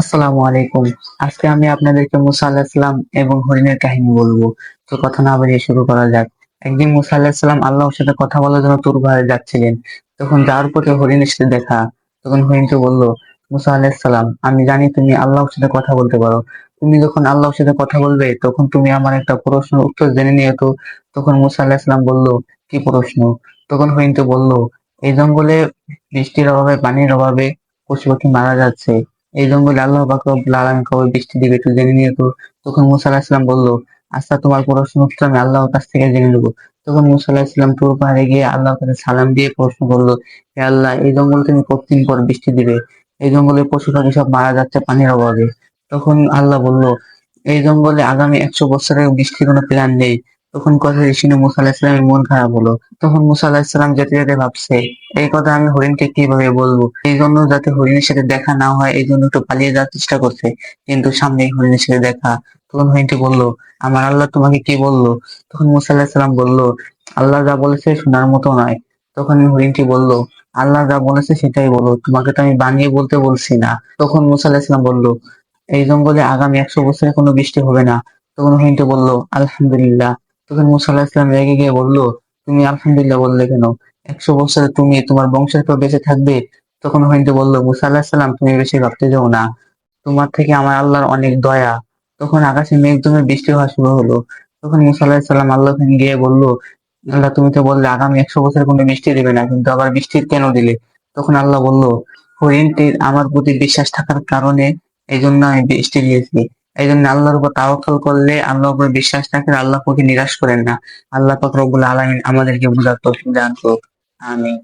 আসসালামু আলাইকুম। আজকে আমি আপনাদেরকে মুসা আলাহিসাল্লাম এবং হরিণের কাহিনী বলব। তো কথা না বাড়িয়ে শুরু করা যাক। একদিন মুসা আলাহিসাল্লাম আল্লাহর সাথে কথা বলার জন্য তুর পাহাড়ে যাচ্ছিলেন। তখন যাওয়ার পথে হরিণের সাথে দেখা, তখন হরিণকে বলল, মুসা আলাহিসাল্লাম আমি জানি তুমি আল্লাহর সাথে কথা বলতে পারো। তুমি যখন আল্লাহর সাথে কথা বলবে, তখন তুমি আমার একটা প্রশ্নের উত্তর জেনে নিও তো। তখন মুসা আলাহিসাল্লাম বলল, কি প্রশ্ন? তখন হরিণকে বলল, এই জঙ্গলে বৃষ্টির অভাবে, পানির অভাবে পশু পাখি মারা যাচ্ছে। এই জঙ্গলে আল্লাহ পাক রব্বুল কবে বৃষ্টি দিবে, একটু জেনে নিয়ে তো। তখন মুসা আলাহিস সালাম বলল আচ্ছা তোমার প্রশ্নের উত্তর আমি আল্লাহর কাছ থেকে জেনে নেব। তখন মুসা আলাহিস সালাম পাহাড়ে গিয়ে আল্লাহর কাছে সালাম দিয়ে প্রশ্ন করল, হে আল্লাহ, এই জঙ্গল তুমি কতদিন পর বৃষ্টি দিবে? এই জঙ্গলে পশু পাখি সব মারা যাচ্ছে পানির অভাবে। তখন আল্লাহ বলল, এই জঙ্গলে আগামী একশো বছরের বৃষ্টির কোনো প্ল্যান নেই। তখন কথা শুনে মুসা আলাহিসামের মন খারাপ হলো। তখন মুসা আলাহিসাম যেতে যেতে ভাবছে, এই কথা আমি হরিণকে কীভাবে বলব? এই জন্য যাতে হরিণের সাথে দেখা না হয়, এই জন্য একটু পালিয়ে যাওয়ার চেষ্টা করছে, কিন্তু সামনে হরিণের সাথে দেখা। তখন হরিণটি বলল, আমার আল্লাহ তোমাকে কি বলল? তখন মুসা আলাহিসাল্লাম বলল, আল্লাহ যা বলেছে শোনার মতো নয়। তখন হরিণটি বলল, আল্লাহ যা বলেছে সেটাই বলো, তোমাকে তো আমি বানিয়ে বলতে বলছি না। তখন মুসা আলাহিসাল্লাম বলল, এই জঙ্গলে আগামী একশো বছরে কোনো বৃষ্টি হবে না। তখন হরিণটি বলল, আলহামদুলিল্লাহ। তখন মুসা আলাহিসাল্লাম রেগে গিয়ে বলল, তুমি আলহামদুলিল্লাহ বললে কেন? একশো বছরে তুমি তোমার বংশের কেউ বেঁচে থাকবে? তখন হইতে বলল, মুসা আল্লাহ সাল্লাম তুমি বেশি ভাবতে যাও না। তোমার থেকে আমার আল্লাহর অনেক দয়া। তখন আকাশে মেঘ জমে বৃষ্টি হওয়া শুরু হলো। তখন মুসা আল্লাহ সাল্লাম আল্লাহ গিয়ে বলল, আল্লাহ, তুমি তো বললে আগামী একশো বছর কোনো বৃষ্টি দিবে না, কিন্তু আবার বৃষ্টি কেন দিলে? তখন আল্লাহ বলল, হরিণটির আমার প্রতি বিশ্বাস থাকার কারণে এই জন্য আমি বৃষ্টি দিয়েছি। এই জন্য আল্লাহর উপর তাওয়াক্কাল করলে আল্লাহর উপর বিশ্বাস রাখলে আল্লাহ প্রতি নিরাশ করেন না। আল্লাহ পাক রব্বুল আলামিন আমাদেরকে বুঝার তৌফিক দান করুক। আমিন।